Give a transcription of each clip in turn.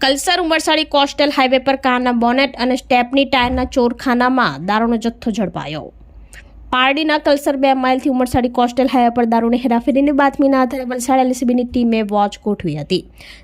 Kalsar Umarsadi coastal highway પર કારના bonnet અને સ્ટેપની ટાયરના ચોરખાનામાં દારૂનો જથ્થો ઝડપાયો. પારડીના કલસર બે માઇલથી ઉમરસાડી કોસ્ટલ હાઈવે પર દારૂની હેરાફેરીની બાતમીના આધારે વલસાડ એલસીબીની ટીમે વોચ ગોઠવી હતી.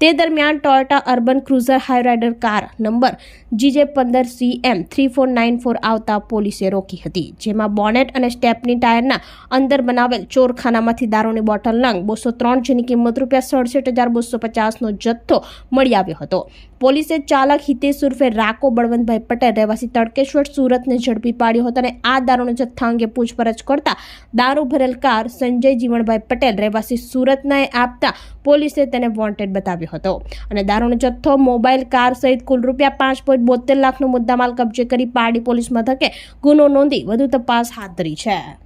તે દરમિયાન Toyota Urban Cruiser Hyryder car number GJ પંદર C M three four nine four આવતા પોલીસે રોકી હતી, જેમાં બોનેટ અને સ્ટેપની ટાયરના અંદર બનાવેલ ચોરખાનામાંથી દારૂની બોટલ નંગ બોસો ત્રણ જેની કિંમત રૂપિયા સડસઠ હજાર બસો પચાસનો જથ્થો મળી આવ્યો હતો. પોલીસે ચાલક હિતેશ ઉર્ફે રાકો બળવંતભાઈ પટેલ, રહેવાસી તડકેશ્વર સુરતને ઝડપી પાડ્યો હતો અને આ દારૂનો જથ્થા અંગે પૂછપરછ કરતા દારૂ ભરેલ કાર સંજય જીવણભાઈ પટેલ રહેવાસી સુરતના આપતા પોલીસે તેને વોન્ટેડ બતાવ્યો હતો. અને દારૂનો જથ્થો, મોબાઈલ, કાર સહિત કુલ રૂપિયા પાંચ પોઈન્ટ બોતેર લાખનો મુદ્દામાલ કબજે કરી પારડી પોલીસ મથકે ગુનો નોંધી વધુ તપાસ હાથ ધરી છે.